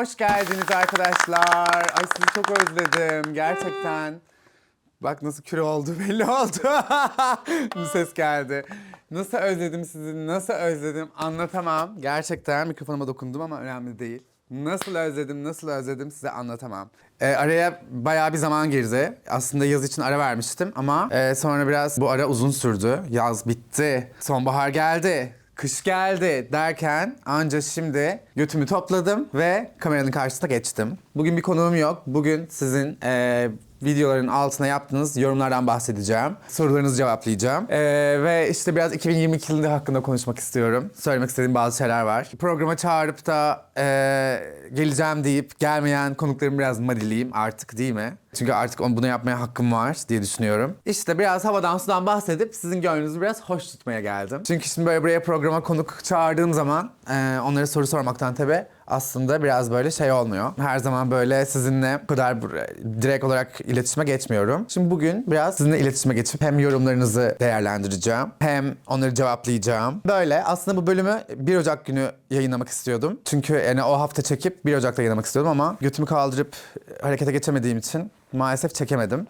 hoş geldiniz arkadaşlar. Ay sizi çok özledim gerçekten. Bak nasıl küre oldu belli oldu. Bu ses geldi. Nasıl özledim sizi, nasıl özledim anlatamam. Gerçekten mikrofonuma dokundum ama önemli değil. Nasıl özledim, nasıl özledim size anlatamam. Ee, araya bayağı bir zaman girdi. Aslında yaz için ara vermiştim ama e, sonra biraz bu ara uzun sürdü. Yaz bitti, sonbahar geldi. Kış geldi derken anca şimdi götümü topladım ve kameranın karşısına geçtim. Bugün bir konuğum yok. Bugün sizin eee, videoların altına yaptığınız yorumlardan bahsedeceğim. Sorularınızı cevaplayacağım. Eee, ve işte biraz 2022 yılı hakkında konuşmak istiyorum. Söylemek istediğim bazı şeyler var. Programa çağırıp da eee, geleceğim deyip gelmeyen konuklarımı biraz madileyim artık değil mi? Çünkü artık onu- bunu yapmaya hakkım var diye düşünüyorum. İşte biraz havadan sudan bahsedip sizin gönlünüzü biraz hoş tutmaya geldim. Çünkü şimdi böyle buraya programa konuk çağırdığım zaman eee, onlara soru sormaktan tabii aslında biraz böyle şey olmuyor. Her zaman böyle sizinle bu kadar direkt olarak iletişime geçmiyorum. Şimdi bugün biraz sizinle iletişime geçip hem yorumlarınızı değerlendireceğim hem onları cevaplayacağım. Böyle aslında bu bölümü 1 Ocak günü yayınlamak istiyordum. Çünkü yani o hafta çekip 1 Ocak'ta yayınlamak istiyordum ama götümü kaldırıp harekete geçemediğim için maalesef çekemedim.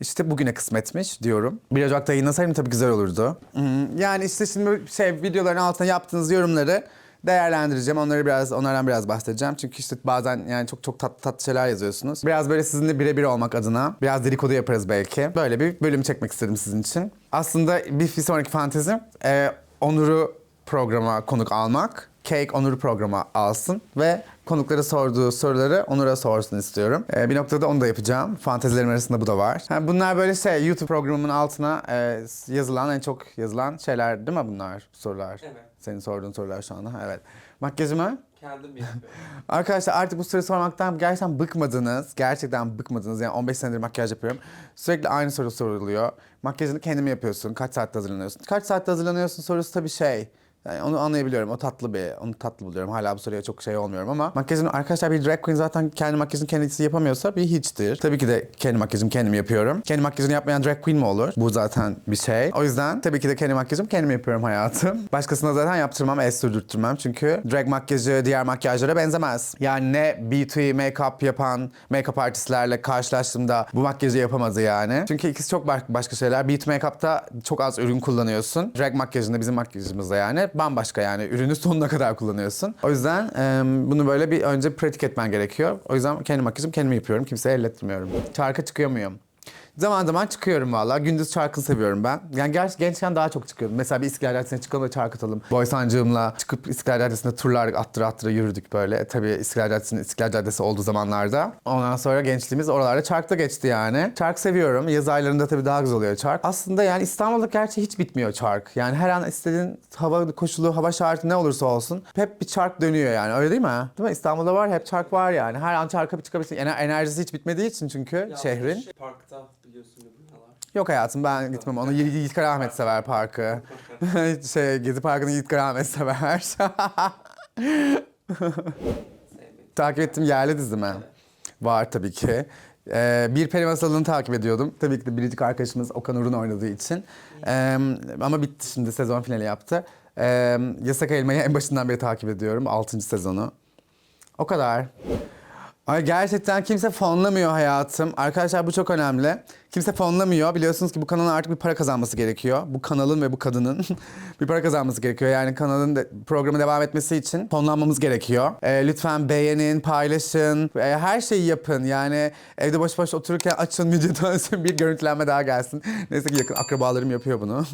İşte bugüne kısmetmiş diyorum. 1 Ocak'ta yayınlasaydım tabii güzel olurdu. Hmm, Yani işte şimdi şey videoların altına yaptığınız yorumları değerlendireceğim. Onları biraz onlardan biraz bahsedeceğim. Çünkü işte bazen yani çok çok tatlı tatlı şeyler yazıyorsunuz. Biraz böyle sizinle birebir olmak adına biraz dedikodu yaparız belki. Böyle bir bölüm çekmek istedim sizin için. Aslında bir, bir sonraki fantezim e, Onur'u programa konuk almak. Cake Onur'u programa alsın ve konuklara sorduğu soruları Onur'a sorsun istiyorum. Ee, bir noktada onu da yapacağım. Fantezilerim arasında bu da var. Ha, bunlar böyle şey YouTube programımın altına e, yazılan en çok yazılan şeyler değil mi bunlar sorular? Evet. Senin sorduğun sorular şu anda. Evet. Makyajımı Kendim yapıyorum. Arkadaşlar artık bu soru sormaktan gerçekten bıkmadınız. Gerçekten bıkmadınız. Yani 15 senedir makyaj yapıyorum. Sürekli aynı soru soruluyor. Makyajını kendin mi yapıyorsun? Kaç saatte hazırlanıyorsun? Kaç saatte hazırlanıyorsun sorusu tabii şey. Yani onu anlayabiliyorum. O tatlı bir, onu tatlı buluyorum. Hala bu soruya çok şey olmuyorum ama makyajını arkadaşlar bir drag queen zaten kendi makyajını kendisi yapamıyorsa bir hiçtir. Tabii ki de kendi makyajımı kendim yapıyorum. Kendi makyajını yapmayan drag queen mi olur? Bu zaten bir şey. O yüzden tabii ki de kendi makyajımı kendim yapıyorum hayatım. Başkasına zaten yaptırmam, el sürdürtmem. Çünkü drag makyajı diğer makyajlara benzemez. Yani ne beauty, make-up yapan make-up artistlerle karşılaştığımda bu makyajı yapamadı yani. Çünkü ikisi çok baş- başka şeyler. Beauty make-up'ta çok az ürün kullanıyorsun. Drag makyajında bizim makyajımızda yani bambaşka yani. Ürünü sonuna kadar kullanıyorsun. O yüzden em, bunu böyle bir önce pratik etmen gerekiyor. O yüzden kendi makyajımı kendim yapıyorum. Kimseye elletmiyorum. Çarka çıkıyor muyum? Zaman zaman çıkıyorum valla. Gündüz çarkı seviyorum ben. Yani gerçi gençken daha çok çıkıyordum. Mesela bir İstiklal Caddesi'ne çıkalım da çark atalım. Boysancığımla çıkıp İstiklal Caddesi'nde turlar attıra attıra yürüdük böyle. E, Tabii İstiklal Caddesi'nin İstiklal Caddesi olduğu zamanlarda. Ondan sonra gençliğimiz oralarda çarkta geçti yani. Çark seviyorum. Yaz aylarında tabii daha güzel oluyor çark. Aslında yani İstanbul'da gerçi hiç bitmiyor çark. Yani her an istediğin hava koşulu, hava şartı ne olursa olsun hep bir çark dönüyor yani. Öyle değil mi? Değil mi? İstanbul'da var hep çark var yani. Her an çarka bir çıkabilirsin. Ener- enerjisi hiç bitmediği için çünkü şehrin. şey, parkta biliyorsun. Yok hayatım ben gitmem. Onu Yi- Yiğit Karaahmet sever parkı. şey Gezi Parkı'nı Yiğit Karaahmet sever. Takip ettiğim yerli dizi mi? Var tabii ki. Ee, bir peri masalını takip ediyordum. Tabii ki de biricik arkadaşımız Okan Urun oynadığı için. Ee, ama bitti şimdi sezon finali yaptı. Ee, Yasak Elma'yı en başından beri takip ediyorum. 6. sezonu. O kadar. Ay gerçekten kimse fonlamıyor hayatım. Arkadaşlar bu çok önemli. Kimse fonlamıyor. Biliyorsunuz ki bu kanalın artık bir para kazanması gerekiyor. Bu kanalın ve bu kadının bir para kazanması gerekiyor. Yani kanalın de, programı devam etmesi için fonlanmamız gerekiyor. Ee, lütfen beğenin, paylaşın, e, her şeyi yapın. Yani evde boş boş otururken açın videodan bir görüntülenme daha gelsin. Neyse ki yakın akrabalarım yapıyor bunu.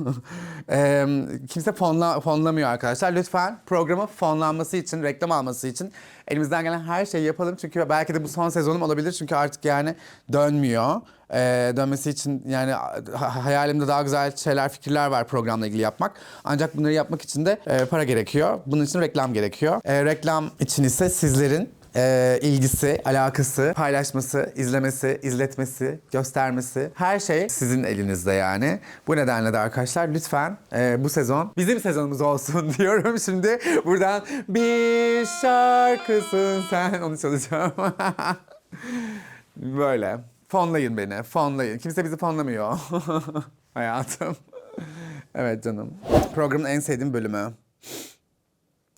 Ee, kimse fonla, fonlamıyor arkadaşlar. Lütfen programı fonlanması için, reklam alması için elimizden gelen her şeyi yapalım. Çünkü belki de bu son sezonum olabilir. Çünkü artık yani dönmüyor. Ee, dönmesi için yani ha- hayalimde daha güzel şeyler, fikirler var programla ilgili yapmak. Ancak bunları yapmak için de e, para gerekiyor. Bunun için reklam gerekiyor. E, reklam için ise sizlerin e, ilgisi, alakası, paylaşması, izlemesi, izletmesi, göstermesi her şey sizin elinizde yani. Bu nedenle de arkadaşlar lütfen e, bu sezon bizim sezonumuz olsun diyorum şimdi. Buradan bir şarkısın sen onu çalacağım. Böyle. Fonlayın beni, fonlayın. Kimse bizi fonlamıyor. Hayatım. Evet canım. Programın en sevdiğim bölümü.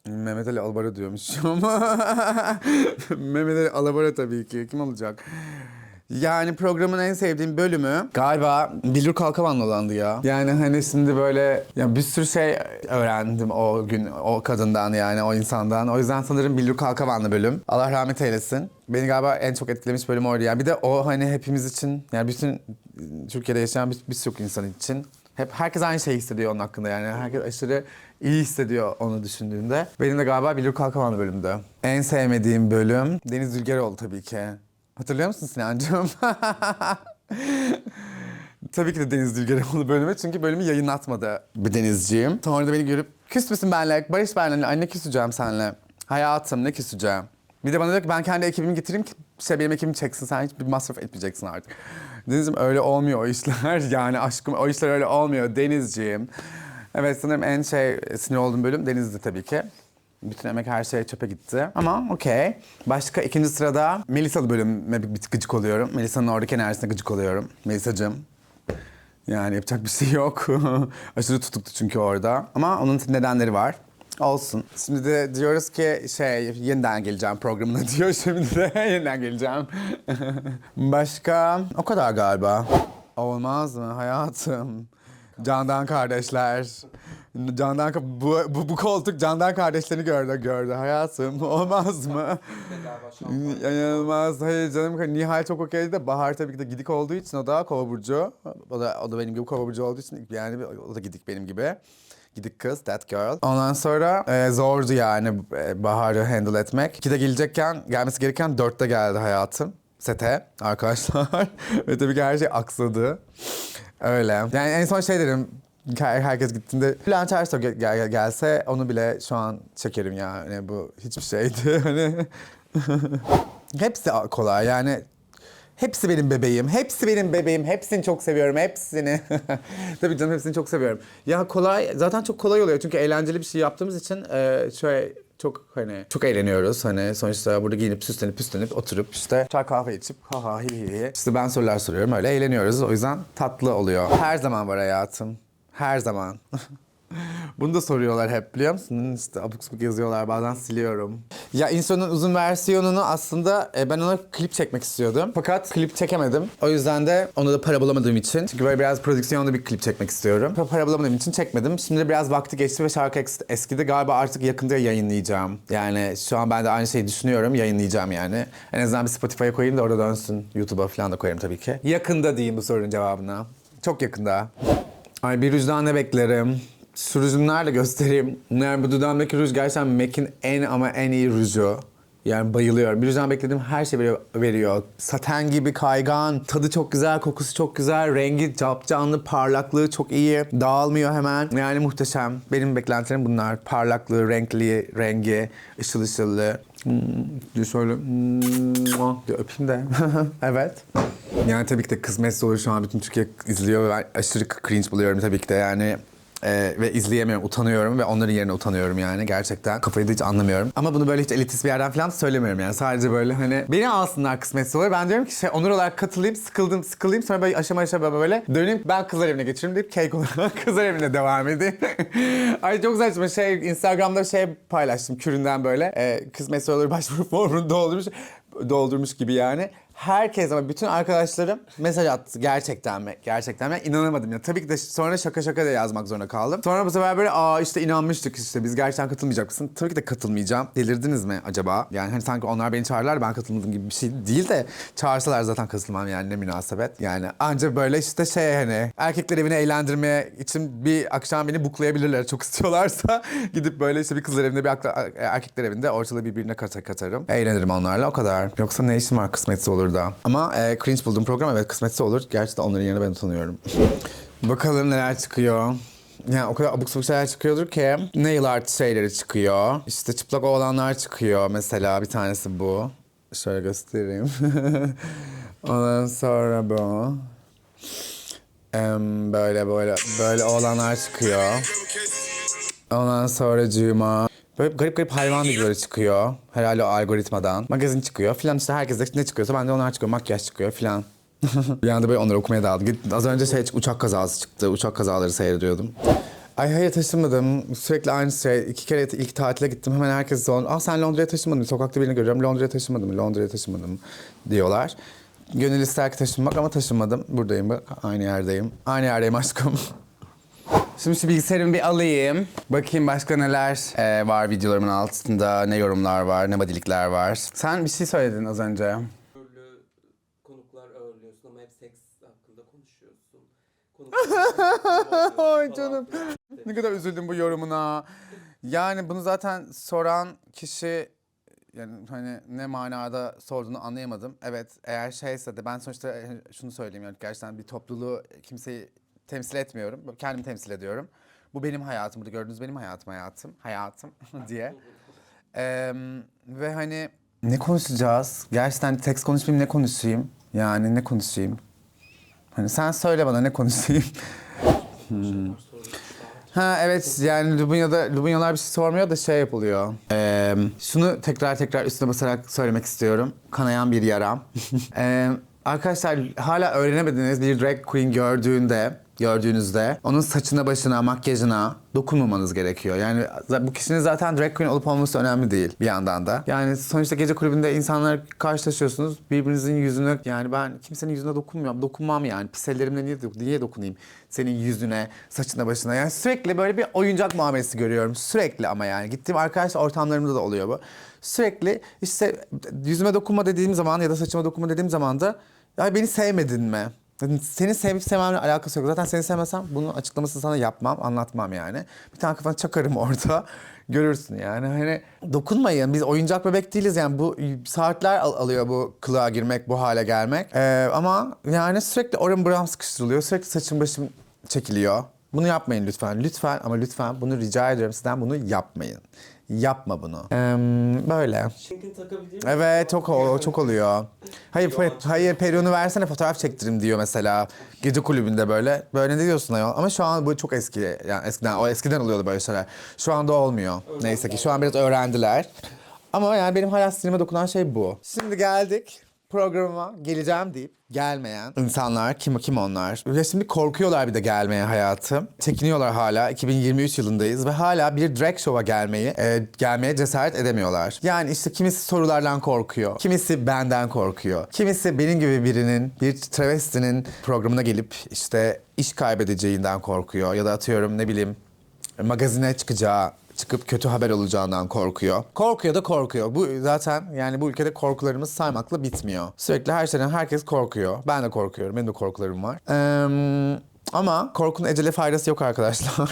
Mehmet Ali Alabora diyormuşum. Mehmet Ali Alabora tabii ki. Kim olacak? Yani programın en sevdiğim bölümü galiba Bilur Kalkavan'la olandı ya. Yani hani şimdi böyle ya bir sürü şey öğrendim o gün o kadından yani o insandan. O yüzden sanırım Bilur Kalkavanlı bölüm. Allah rahmet eylesin. Beni galiba en çok etkilemiş bölüm oydu ya. Bir de o hani hepimiz için yani bütün Türkiye'de yaşayan bir- birçok insan için hep herkes aynı şeyi hissediyor onun hakkında yani. Herkes aşırı iyi hissediyor onu düşündüğünde. Benim de galiba Bilur Kalkavanlı bölümdü. En sevmediğim bölüm Deniz Zülgeroğlu tabii ki. Hatırlıyor musun Sinancığım? Tabii ki de Deniz Dülgeroğlu bölümü çünkü bölümü yayınlatmadı bir denizciyim. Sonra da beni görüp küs müsün benle, barış benle, anne küseceğim seninle. Hayatım ne küseceğim. Bir de bana diyor ki ben kendi ekibimi getireyim ki işte benim ekibimi çeksin sen hiçbir masraf etmeyeceksin artık. Denizciğim öyle olmuyor o işler yani aşkım o işler öyle olmuyor Denizciğim. Evet sanırım en şey sinir olduğum bölüm Deniz'di tabii ki. Bütün emek her şey çöpe gitti. Ama okey. Başka ikinci sırada Melisa'lı bölüme bir, tık gıcık oluyorum. Melisa'nın oradaki enerjisine gıcık oluyorum. Melisa'cığım. Yani yapacak bir şey yok. Aşırı tutuktu çünkü orada. Ama onun nedenleri var. Olsun. Şimdi de diyoruz ki şey yeniden geleceğim programına diyor. Şimdi de yeniden geleceğim. Başka o kadar galiba. Olmaz mı hayatım? Candan kardeşler. Candan bu, bu, bu koltuk Candan kardeşlerini gördü gördü hayatım. Olmaz mı? İnanılmaz. Hayır canım Nihal çok okeydi de Bahar tabii ki de gidik olduğu için o da kova burcu. O da, o da benim gibi kova burcu olduğu için yani o da gidik benim gibi. Gidik kız, that girl. Ondan sonra e, zordu yani e, Bahar'ı handle etmek. İkide gelecekken, gelmesi gereken dörtte geldi hayatım. Sete arkadaşlar. Ve tabii ki her şey aksadı. Öyle. Yani en son şey dedim. Her- Herkes gittiğinde Bülent Ersoy gel- gel- gelse onu bile şu an çekerim yani bu hiçbir şeydi. Hani Hepsi kolay yani. Hepsi benim bebeğim. Hepsi benim bebeğim. Hepsini çok seviyorum. Hepsini. Tabii canım hepsini çok seviyorum. Ya kolay zaten çok kolay oluyor. Çünkü eğlenceli bir şey yaptığımız için e, şöyle çok hani çok eğleniyoruz. Hani sonuçta burada giyinip süslenip püslenip oturup işte çay kahve içip ha ha hi hi. İşte ben sorular soruyorum öyle eğleniyoruz. O yüzden tatlı oluyor. Her zaman var hayatım. Her zaman. Bunu da soruyorlar hep biliyor musun? İşte abuk sabuk yazıyorlar bazen siliyorum. Ya Inso'nun uzun versiyonunu aslında e, ben ona klip çekmek istiyordum. Fakat klip çekemedim. O yüzden de ona da para bulamadığım için. Çünkü böyle biraz prodüksiyonlu bir klip çekmek istiyorum. Pa- Para bulamadığım için çekmedim. Şimdi biraz vakti geçti ve şarkı eskidi. Galiba artık yakında yayınlayacağım. Yani şu an ben de aynı şeyi düşünüyorum. Yayınlayacağım yani. En azından bir Spotify'a koyayım da orada dönsün. YouTube'a falan da koyarım tabii ki. Yakında diyeyim bu sorunun cevabına. Çok yakında. Ay bir rujdan ne beklerim? Şu rujumlarla göstereyim. Yani bu dudağımdaki ruj gerçekten MAC'in en ama en iyi ruju. Yani bayılıyorum. Bir rujdan beklediğim her şey veriyor. Saten gibi kaygan, tadı çok güzel, kokusu çok güzel, rengi capcanlı, parlaklığı çok iyi. Dağılmıyor hemen. Yani muhteşem. Benim beklentilerim bunlar. Parlaklığı, renkli, rengi, ışıl ışıllı. Hmm, bir şöyle hmm, bir öpeyim de. evet. Yani tabii ki de kısmetse olur şu an bütün Türkiye izliyor ve ben aşırı cringe buluyorum tabii ki de yani. Ee, ve izleyemiyorum, utanıyorum ve onların yerine utanıyorum yani gerçekten. Kafayı da hiç anlamıyorum. Ama bunu böyle hiç elitist bir yerden falan söylemiyorum yani. Sadece böyle hani beni alsınlar kısmetse olur. Ben diyorum ki şey onur olarak katılayım, sıkıldım, sıkılayım sonra böyle aşama aşama böyle döneyim ben kızlar evine geçirim deyip cake olarak kızlar evine devam edeyim. Ay çok saçma şey Instagram'da şey paylaştım küründen böyle. E, kısmetse olur başvuru formunu doldurmuş doldurmuş gibi yani. Herkes ama bütün arkadaşlarım mesaj attı. Gerçekten mi? Gerçekten mi? İnanamadım ya. Tabii ki de sonra şaka şaka da yazmak zorunda kaldım. Sonra bu sefer böyle aa işte inanmıştık işte biz gerçekten katılmayacak mısın? Tabii ki de katılmayacağım. Delirdiniz mi acaba? Yani hani sanki onlar beni çağırırlar ben katılmadım gibi bir şey değil de çağırsalar zaten katılmam yani ne münasebet. Yani anca böyle işte şey hani erkekler evini eğlendirmeye için bir akşam beni buklayabilirler çok istiyorlarsa gidip böyle işte bir kızlar evinde bir erkekler evinde ortalığı birbirine katar katarım. Eğlenirim onlarla o kadar. Yoksa ne işim var kısmetse olur da. Ama e, cringe bulduğum program evet kısmetse olur. Gerçi de onların yerine ben utanıyorum. Bakalım neler çıkıyor. Yani o kadar abuk sabuk şeyler çıkıyordur ki. Nail art şeyleri çıkıyor. İşte çıplak oğlanlar çıkıyor mesela bir tanesi bu. Şöyle göstereyim. Ondan sonra bu. Em, böyle böyle böyle oğlanlar çıkıyor. Ondan sonra cuma. Böyle garip garip hayvan videoları çıkıyor. Herhalde o algoritmadan. Magazin çıkıyor filan işte herkese ne çıkıyorsa bende onlar çıkıyor. Makyaj çıkıyor filan. bir anda böyle onları okumaya daldım. Az önce şey uçak kazası çıktı. Uçak kazaları seyrediyordum. Ay hayır taşınmadım. Sürekli aynı şey. İki kere ilk tatile gittim. Hemen herkes son. Aa sen Londra'ya taşınmadın. mı? Sokakta birini görüyorum. Londra'ya taşınmadım. Londra'ya taşınmadım mı?" diyorlar. Gönül ister ki taşınmak ama taşınmadım. Buradayım. Aynı yerdeyim. Aynı yerdeyim aşkım. Şimdi şu bilgisayarımı bir alayım. Bakayım başka neler e, var videolarımın altında. Ne yorumlar var, ne badilikler var. Sen bir şey söyledin az önce. Türlü konuklar ağırlıyorsun ama hep seks hakkında konuşuyorsun. Konuklar Ay canım. Ne kadar üzüldüm bu yorumuna. Yani bunu zaten soran kişi yani hani ne manada sorduğunu anlayamadım. Evet eğer şeyse de ben sonuçta e, şunu söyleyeyim yani gerçekten bir topluluğu kimseyi temsil etmiyorum. Kendimi temsil ediyorum. Bu benim hayatım. Burada gördüğünüz benim hayatım hayatım. Hayatım diye. Eee, ve hani ne konuşacağız? Gerçekten tekst konuşmayayım ne konuşayım? Yani ne konuşayım? Hani sen söyle bana ne konuşayım? Ha evet yani Lubunya'da Lubunyalar bir şey sormuyor da şey yapılıyor. Ee, şunu tekrar tekrar üstüne basarak söylemek istiyorum. Kanayan bir yaram. Ee, arkadaşlar hala öğrenemediğiniz bir drag queen gördüğünde gördüğünüzde onun saçına, başına, makyajına dokunmamanız gerekiyor. Yani bu kişinin zaten drag queen olup olması önemli değil bir yandan da. Yani sonuçta gece kulübünde insanlar karşılaşıyorsunuz. Birbirinizin yüzüne yani ben kimsenin yüzüne dokunmuyorum. Dokunmam yani. Pis ellerimle niye, niye dokunayım? Senin yüzüne, saçına, başına. Yani sürekli böyle bir oyuncak muamelesi görüyorum. Sürekli ama yani. Gittiğim arkadaş ortamlarımda da oluyor bu. Sürekli işte yüzüme dokunma dediğim zaman ya da saçıma dokunma dediğim zaman da ya beni sevmedin mi? Yani Seni sevip sevmemle alakası yok. Zaten seni sevmesem bunun açıklamasını sana yapmam, anlatmam yani. Bir tane kafana çakarım orada. Görürsün yani. Hani dokunmayın. Biz oyuncak bebek değiliz yani. Bu saatler al- alıyor bu kılığa girmek, bu hale gelmek. Ee, ama yani sürekli oram buram sıkıştırılıyor. Sürekli saçım başım çekiliyor. Bunu yapmayın lütfen. Lütfen ama lütfen bunu rica ediyorum sizden bunu yapmayın. Yapma bunu. Ee, böyle. Şenkini takabilir miyim? Evet çok o- çok oluyor. Hayır pe- hayır peruğunu versene fotoğraf çektirim diyor mesela gece kulübünde böyle. Böyle ne diyorsun ayol? Ama şu an bu çok eski yani eskiden o eskiden oluyordu böyle şeyler. Şu anda olmuyor. Neyse ki şu an biraz öğrendiler. Ama yani benim hala sinirime dokunan şey bu. Şimdi geldik programıma geleceğim deyip gelmeyen insanlar kim kim onlar? Ve şimdi korkuyorlar bir de gelmeye hayatım. Çekiniyorlar hala. 2023 yılındayız ve hala bir drag show'a gelmeyi e, gelmeye cesaret edemiyorlar. Yani işte kimisi sorulardan korkuyor. Kimisi benden korkuyor. Kimisi benim gibi birinin bir travestinin programına gelip işte iş kaybedeceğinden korkuyor ya da atıyorum ne bileyim magazine çıkacağı çıkıp kötü haber olacağından korkuyor. Korkuyor da korkuyor. Bu zaten yani bu ülkede korkularımız saymakla bitmiyor. Sürekli her şeyden herkes korkuyor. Ben de korkuyorum. Benim de korkularım var. Eee, ama korkunun ecele faydası yok arkadaşlar.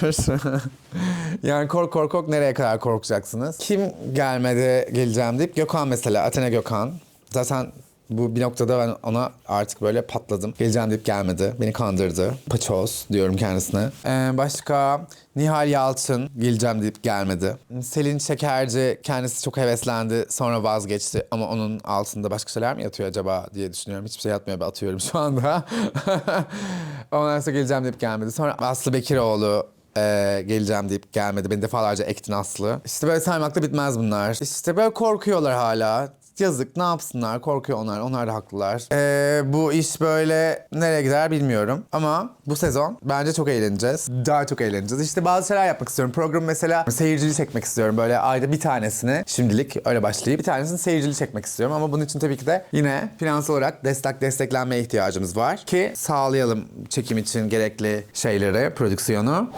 yani kork kork kork nereye kadar korkacaksınız? Kim gelmedi geleceğim deyip Gökhan mesela Athena Gökhan. Zaten bu bir noktada ben ona artık böyle patladım. Geleceğim deyip gelmedi. Beni kandırdı. Paçoz diyorum kendisine. Ee, başka Nihal Yalçın geleceğim deyip gelmedi. Selin Şekerci kendisi çok heveslendi. Sonra vazgeçti. Ama onun altında başka şeyler mi yatıyor acaba diye düşünüyorum. Hiçbir şey yatmıyor. Atıyorum şu anda. Ondan sonra geleceğim deyip gelmedi. Sonra Aslı Bekiroğlu ee, geleceğim deyip gelmedi. Beni defalarca ektin Aslı. İşte böyle saymakla bitmez bunlar. İşte böyle korkuyorlar hala. Yazık ne yapsınlar korkuyor onlar onlar da haklılar. Ee, bu iş böyle nereye gider bilmiyorum ama bu sezon bence çok eğleneceğiz. Daha çok eğleneceğiz. İşte bazı şeyler yapmak istiyorum. Program mesela seyircili çekmek istiyorum. Böyle ayda bir tanesini şimdilik öyle başlayıp bir tanesini seyircili çekmek istiyorum. Ama bunun için tabii ki de yine finansal olarak destek desteklenmeye ihtiyacımız var ki sağlayalım çekim için gerekli şeyleri, prodüksiyonu.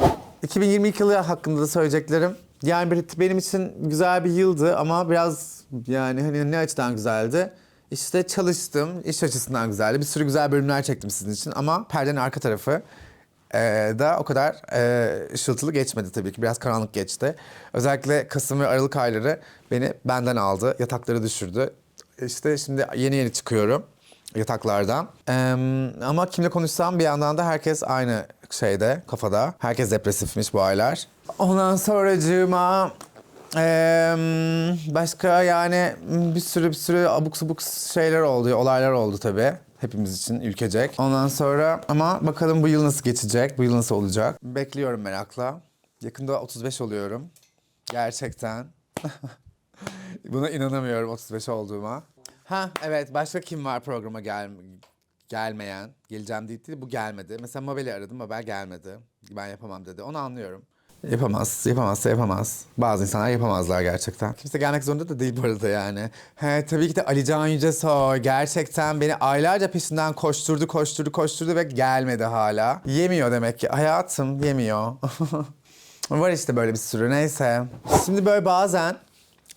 2022 yılı hakkında da söyleyeceklerim. Yani benim için güzel bir yıldı ama biraz yani hani ne açıdan güzeldi? İşte çalıştım, iş açısından güzeldi. Bir sürü güzel bölümler çektim sizin için ama perdenin arka tarafı e, da o kadar e, ışıltılı geçmedi tabii ki. Biraz karanlık geçti. Özellikle Kasım ve Aralık ayları beni benden aldı. Yatakları düşürdü. İşte şimdi yeni yeni çıkıyorum yataklardan. Eee, ama kimle konuşsam bir yandan da herkes aynı şeyde, kafada. Herkes depresifmiş bu aylar. Ondan sonracığıma eee, başka yani bir sürü bir sürü abuk sabuk şeyler oldu, olaylar oldu tabii. Hepimiz için ülkecek. Ondan sonra ama bakalım bu yıl nasıl geçecek, bu yıl nasıl olacak. Bekliyorum merakla. Yakında 35 oluyorum. Gerçekten. Buna inanamıyorum 35 olduğuma. Ha evet başka kim var programa gel gelmeyen? Geleceğim deyip değil bu gelmedi. Mesela Mabel'i aradım Mabel gelmedi. Ben yapamam dedi. Onu anlıyorum. Yapamaz, yapamazsa yapamaz. Bazı insanlar yapamazlar gerçekten. Kimse gelmek zorunda da değil bu arada yani. He, tabii ki de Ali Can Yücesoy gerçekten beni aylarca peşinden koşturdu, koşturdu, koşturdu ve gelmedi hala. Yemiyor demek ki. Hayatım yemiyor. Var işte böyle bir sürü neyse. Şimdi böyle bazen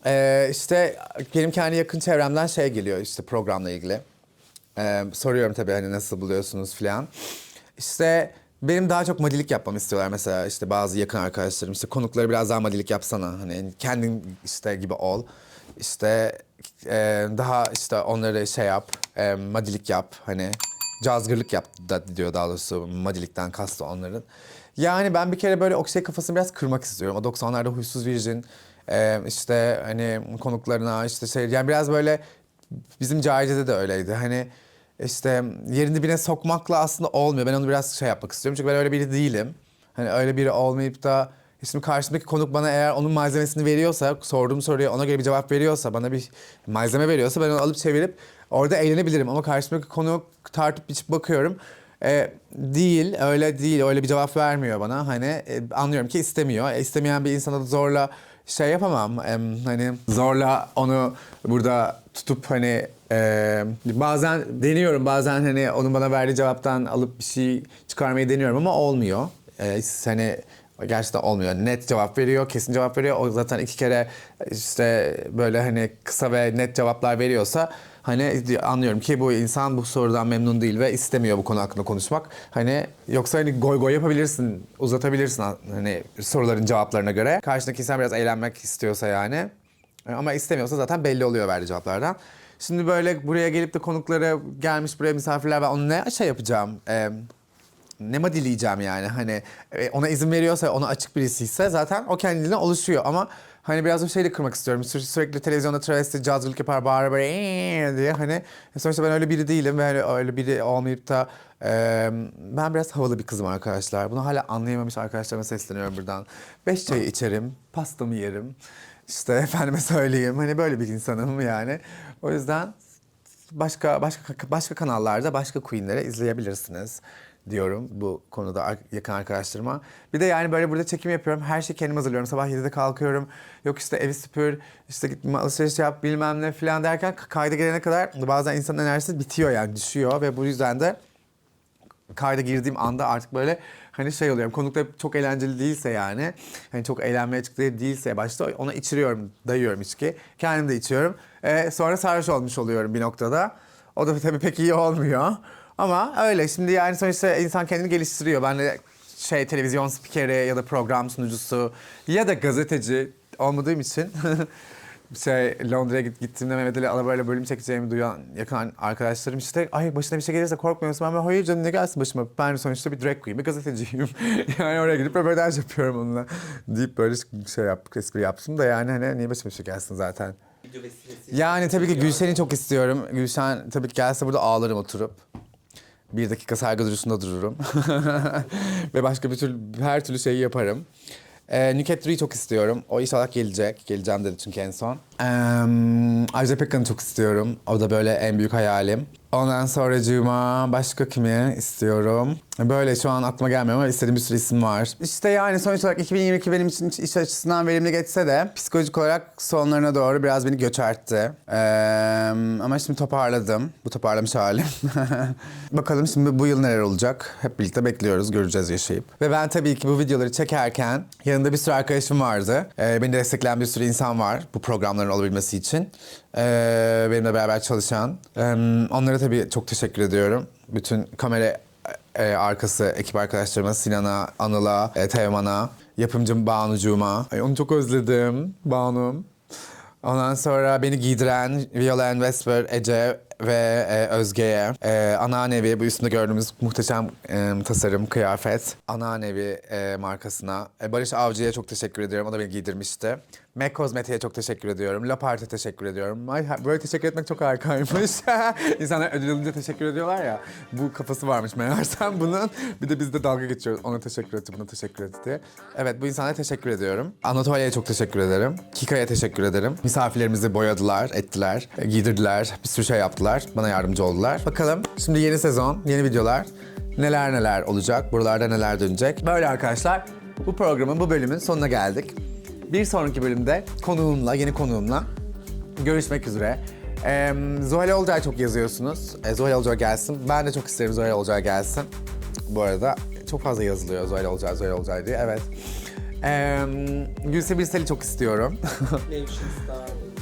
e, işte benim kendi yakın çevremden şey geliyor işte programla ilgili. Ee, soruyorum tabii hani nasıl buluyorsunuz filan. İşte benim daha çok madilik yapmamı istiyorlar mesela işte bazı yakın arkadaşlarım işte konukları biraz daha madilik yapsana hani kendin işte gibi ol. İşte e, daha işte onları şey yap, e, madilik yap hani cazgırlık yap da diyor daha doğrusu madilikten kastı onların. Yani ben bir kere böyle o şey kafasını biraz kırmak istiyorum. O 90'larda huysuz virjin e, işte hani konuklarına işte şey yani biraz böyle bizim Cahice'de de öyleydi. Hani işte yerin dibine sokmakla aslında olmuyor. Ben onu biraz şey yapmak istiyorum. Çünkü ben öyle biri değilim. Hani öyle biri olmayıp da şimdi karşımdaki konuk bana eğer onun malzemesini veriyorsa, sorduğum soruya ona göre bir cevap veriyorsa, bana bir malzeme veriyorsa ben onu alıp çevirip orada eğlenebilirim. Ama karşımdaki konuk tartıp biçip bakıyorum. E, değil, öyle değil. Öyle bir cevap vermiyor bana. Hani e, anlıyorum ki istemiyor. E, istemeyen bir insana da zorla şey yapamam. Em, hani zorla onu burada tutup hani e, bazen deniyorum. Bazen hani onun bana verdiği cevaptan alıp bir şey çıkarmayı deniyorum ama olmuyor. E, hani gerçekten olmuyor. Net cevap veriyor, kesin cevap veriyor. O zaten iki kere işte böyle hani kısa ve net cevaplar veriyorsa hani anlıyorum ki bu insan bu sorudan memnun değil ve istemiyor bu konu hakkında konuşmak. Hani yoksa hani goy goy yapabilirsin, uzatabilirsin hani soruların cevaplarına göre. Karşındaki insan biraz eğlenmek istiyorsa yani. Ama istemiyorsa zaten belli oluyor verdiği cevaplardan. Şimdi böyle buraya gelip de konuklara gelmiş buraya misafirler ben onu ne şey yapacağım? Ee, ne mi dileyeceğim yani hani e, ona izin veriyorsa ona açık birisi ise zaten o kendiliğine oluşuyor ama hani biraz o şeyle kırmak istiyorum. Sü- sürekli televizyonda travesti cazgırlık yapar bağır böyle "Eee" diye hani sonuçta ben öyle biri değilim ve hani öyle biri olmayıp da e, ben biraz havalı bir kızım arkadaşlar. Bunu hala anlayamamış arkadaşlarıma sesleniyorum buradan. Beş çayı içerim, pastamı yerim. İşte efendime söyleyeyim hani böyle bir insanım yani. O yüzden başka başka başka kanallarda başka queenlere izleyebilirsiniz diyorum bu konuda yakın arkadaşlarıma. Bir de yani böyle burada çekim yapıyorum. Her şeyi kendim hazırlıyorum. Sabah 7'de kalkıyorum. Yok işte evi süpür, işte git alışveriş yap bilmem ne falan derken kayda gelene kadar bazen insanın enerjisi bitiyor yani düşüyor ve bu yüzden de kayda girdiğim anda artık böyle hani şey oluyorum. Konukta çok eğlenceli değilse yani hani çok eğlenmeye değil- değilse başta ona içiriyorum, dayıyorum içki. Kendim de içiyorum. Ee, sonra sarhoş olmuş oluyorum bir noktada. O da tabii pek iyi olmuyor. Ama öyle şimdi yani sonuçta insan kendini geliştiriyor. Ben de şey televizyon spikeri ya da program sunucusu ya da gazeteci olmadığım için şey Londra'ya git, gittiğimde Mehmet Ali Alabay'la bölüm çekeceğimi duyan yakın arkadaşlarım işte ay başına bir şey gelirse korkmuyorsun. Ben böyle, hayır canım ne gelsin başıma. Ben sonuçta bir drag queen, bir gazeteciyim. yani oraya gidip röportaj yapıyorum onunla. Deyip böyle şey yap, espri yaptım da yani hani niye başıma bir şey gelsin zaten. Yani tabii ki Gülşen'i çok istiyorum. Gülşen tabii ki gelse burada ağlarım oturup. Bir dakika saygı duruşunda dururum. Ve başka bir türlü her türlü şeyi yaparım. Ee, Nükhet Duru'yu çok istiyorum. O inşallah gelecek. Geleceğim dedi çünkü en son. Ee, Ajda Pekkan'ı çok istiyorum. O da böyle en büyük hayalim. Ondan sonra Cuma başka kimi istiyorum? Böyle şu an aklıma gelmiyor ama istediğim bir sürü isim var. İşte yani sonuç olarak 2022 benim için iş açısından verimli geçse de psikolojik olarak sonlarına doğru biraz beni göçertti. Ee, ama şimdi toparladım. Bu toparlamış halim. Bakalım şimdi bu yıl neler olacak? Hep birlikte bekliyoruz, göreceğiz yaşayıp. Ve ben tabii ki bu videoları çekerken yanında bir sürü arkadaşım vardı. Ee, beni destekleyen bir sürü insan var bu programların olabilmesi için. Ee, benimle beraber çalışan. Onlara tabii çok teşekkür ediyorum. Bütün kamera e, arkası ekip arkadaşlarıma Sinan'a, Anıl'a, e, Teoman'a, yapımcım Banucuğuma. Onu çok özledim Banu'm. Ondan sonra beni giydiren Viola Vesper, Ece ve e, Özge'ye. E, Anneannevi, bu üstünde gördüğümüz muhteşem e, tasarım, kıyafet. Anneannevi e, markasına. E, Barış Avcı'ya çok teşekkür ediyorum. O da beni giydirmişti. MAC Kozmetik'e çok teşekkür ediyorum. Lapart'e teşekkür ediyorum. Ay, böyle teşekkür etmek çok harikaymış. İnsanlar ödül alınca teşekkür ediyorlar ya. Bu kafası varmış meğersem bunun. Bir de biz de dalga geçiyoruz. Ona teşekkür etti, buna teşekkür etti. Evet bu insanlara teşekkür ediyorum. Anatolia'ya çok teşekkür ederim. Kika'ya teşekkür ederim. Misafirlerimizi boyadılar, ettiler, giydirdiler. Bir sürü şey yaptılar. Bana yardımcı oldular. Bakalım şimdi yeni sezon, yeni videolar. Neler neler olacak, buralarda neler dönecek. Böyle arkadaşlar. Bu programın, bu bölümün sonuna geldik. Bir sonraki bölümde konuğumla, yeni konuğumla görüşmek üzere. Ee, Zuhal Olcay çok yazıyorsunuz. Ee, Zuhal Olcay gelsin. Ben de çok isterim Zuhal Olcay gelsin. Bu arada çok fazla yazılıyor Zuhal Olcay, Zuhal Olcay diye. Evet. Ee, Gülse Birsel'i çok istiyorum.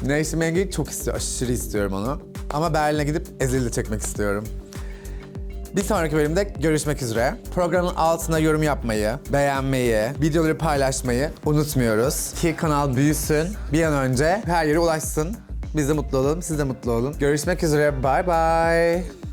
Nevşin Mengi'yi çok istiyorum, aşırı istiyorum onu. Ama Berlin'e gidip Ezil'i de çekmek istiyorum. Bir sonraki bölümde görüşmek üzere. Programın altına yorum yapmayı, beğenmeyi, videoları paylaşmayı unutmuyoruz. Ki kanal büyüsün, bir an önce her yere ulaşsın. Biz de mutlu olalım, siz de mutlu olun. Görüşmek üzere, bye bye.